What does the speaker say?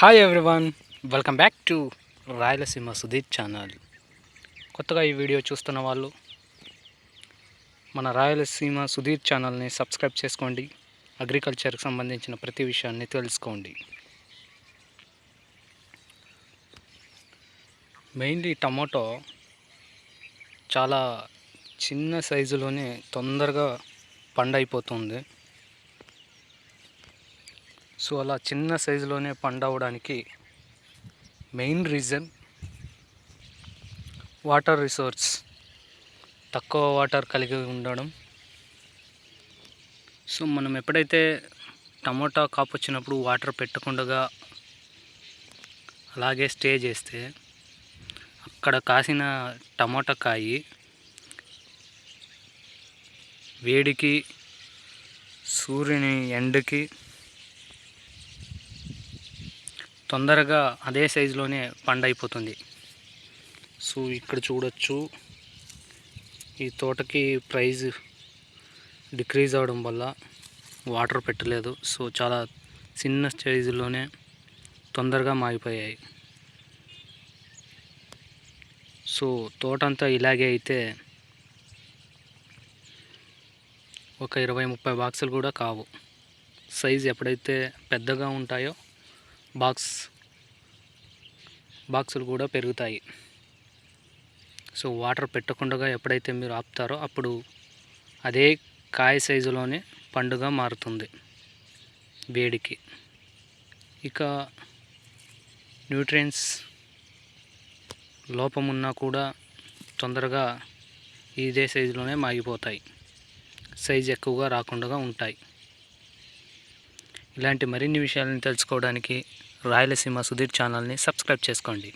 Hi everyone welcome back to Rayalaseema Sudheer channel కొత్తగా ఈ video చూస్తున్న వాళ్ళు మన రాయలసీమ సుధీర్ ఛానల్ని సబ్స్క్రైబ్ చేసుకోండి. అగ్రికల్చర్కి సంబంధించిన ప్రతి విషయాన్ని తెలుసుకోండి. మెయిన్లీ టమాటో చాలా చిన్న సైజులోనే తొందరగా పండైపోతుంది. సో అలా చిన్న సైజులోనే పండవడానికి మెయిన్ రీజన్ వాటర్ రిసోర్స్. తక్కువ వాటర్ కలిగి ఉండడం. సో మనం ఎప్పుడైతే టమోటా కాపు వచ్చినప్పుడు వాటర్ పెట్టకుండా అలాగే స్టే చేస్తే అక్కడ కాసిన టమోటా కాయి వేడికి సూర్యుని ఎండకి తొందరగా అదే సైజులోనే పండైపోతుంది. సో ఇక్కడ చూడొచ్చు ఈ తోటకి ప్రైజ్ డిక్రీజ్ అవడం వల్ల వాటర్ పెట్టలేదు. సో చాలా చిన్న సైజులోనే తొందరగా మాగిపోయాయి. సో తోటంతా ఇలాగే అయితే ఒక ఇరవై ముప్పై బాక్సులు కూడా కావు. సైజ్ ఎప్పుడైతే పెద్దగా ఉంటాయో బాక్స్ బాక్సులు కూడా పెరుగుతాయి. సో వాటర్ పెట్టకుండా ఎప్పుడైతే మీరు ఆపుతారో అప్పుడు అదే కాయ సైజులోనే పండుగ మారుతుంది వేడికి. ఇక న్యూట్రియన్స్ లోపమున్నా కూడా తొందరగా ఇదే సైజులోనే మాగిపోతాయి. సైజు ఎక్కువగా రాకుండా ఉంటాయి. ఇలాంటి మరిన్ని విషయాలను తెలుసుకోవడానికి రాయలసీమ సుధీర్ ఛానల్ని సబ్స్క్రైబ్ చేసుకోండి.